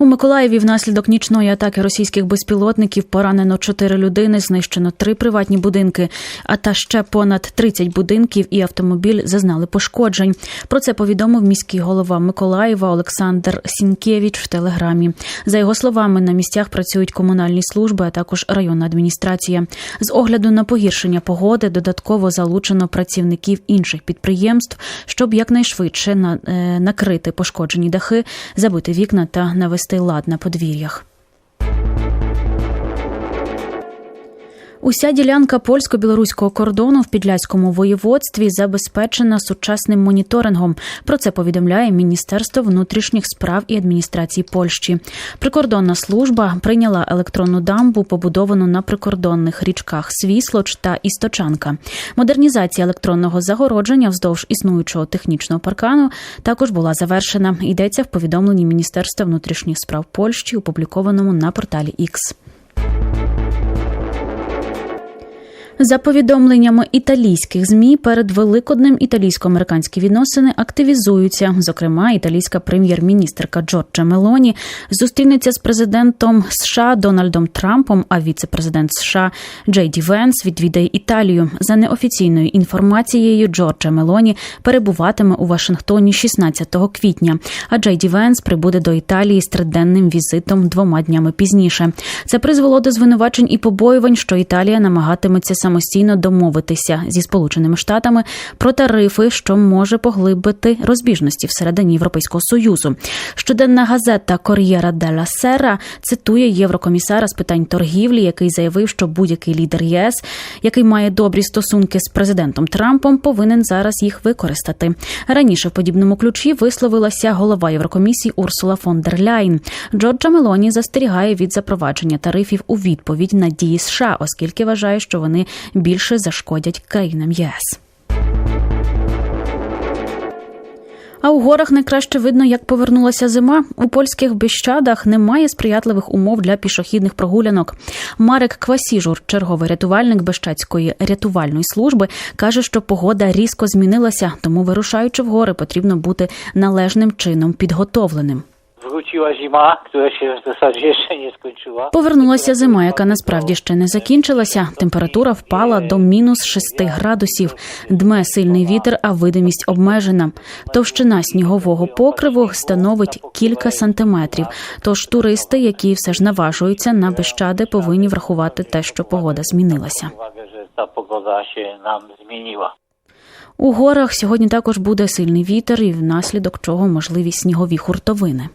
У Миколаєві внаслідок нічної атаки російських безпілотників поранено чотири людини, знищено три приватні будинки, а та ще понад 30 будинків і автомобіль зазнали пошкоджень. Про це повідомив міський голова Миколаєва Олександр Сінкевич в телеграмі. За його словами, на місцях працюють комунальні служби, а також районна адміністрація. З огляду на погіршення погоди додатково залучено працівників інших підприємств, щоб якнайшвидше на- е, накрити пошкоджені дахи, забити вікна та навести лад на подвір'ях. Уся ділянка польсько-білоруського кордону в підляському воєводстві забезпечена сучасним моніторингом. Про це повідомляє Міністерство внутрішніх справ і адміністрації Польщі. Прикордонна служба прийняла електронну дамбу, побудовану на прикордонних річках Свіслоч та Істочанка. Модернізація електронного загородження вздовж існуючого технічного паркану також була завершена. Йдеться в повідомленні Міністерства внутрішніх справ Польщі, опублікованому на порталі X. За повідомленнями італійських змі, перед великоднем італійсько-американські відносини активізуються. Зокрема, італійська прем'єр-міністерка Джорджа Мелоні зустрінеться з президентом США Дональдом Трампом. А віце-президент США Джей Ді Венс відвідає Італію. За неофіційною інформацією, Джорджа Мелоні перебуватиме у Вашингтоні 16 квітня. А Джей Ді Венс прибуде до Італії з триденним візитом двома днями пізніше. Це призвело до звинувачень і побоювань, що Італія намагатиметься самостійно домовитися зі Сполученими Штатами про тарифи, що може поглибити розбіжності всередині Європейського союзу. Щоденна газета Кор'єра Делла Сера цитує єврокомісара з питань торгівлі, який заявив, що будь-який лідер ЄС, який має добрі стосунки з президентом Трампом, повинен зараз їх використати. Раніше в подібному ключі висловилася голова Єврокомісії Урсула фон дер Ляйн. Джорджа Мелоні застерігає від запровадження тарифів у відповідь на дії США, оскільки вважає, що вони більше зашкодять країнам ЄС. А у горах найкраще видно, як повернулася зима. У польських Біщадах немає сприятливих умов для пішохідних прогулянок. Марек Квасіжур, черговий рятувальник Бещацької рятувальної служби, каже, що погода різко змінилася, тому вирушаючи в гори, потрібно бути належним чином підготовленим. Wróciła zima, która się w zasadzie jeszcze nie skończyła. Повернулася зима, яка насправді ще не закінчилася. Температура впала до мінус 6 градусів. Дме сильний вітер, а видимість обмежена. Товщина снігового покриву становить кілька сантиметрів. Тож туристи, які все ж наважуються на Бещади, повинні врахувати те, що погода змінилася. Ta pogoda się nam zmieniła. У горах сьогодні також буде сильний вітер, і внаслідок чого можливі снігові хуртовини.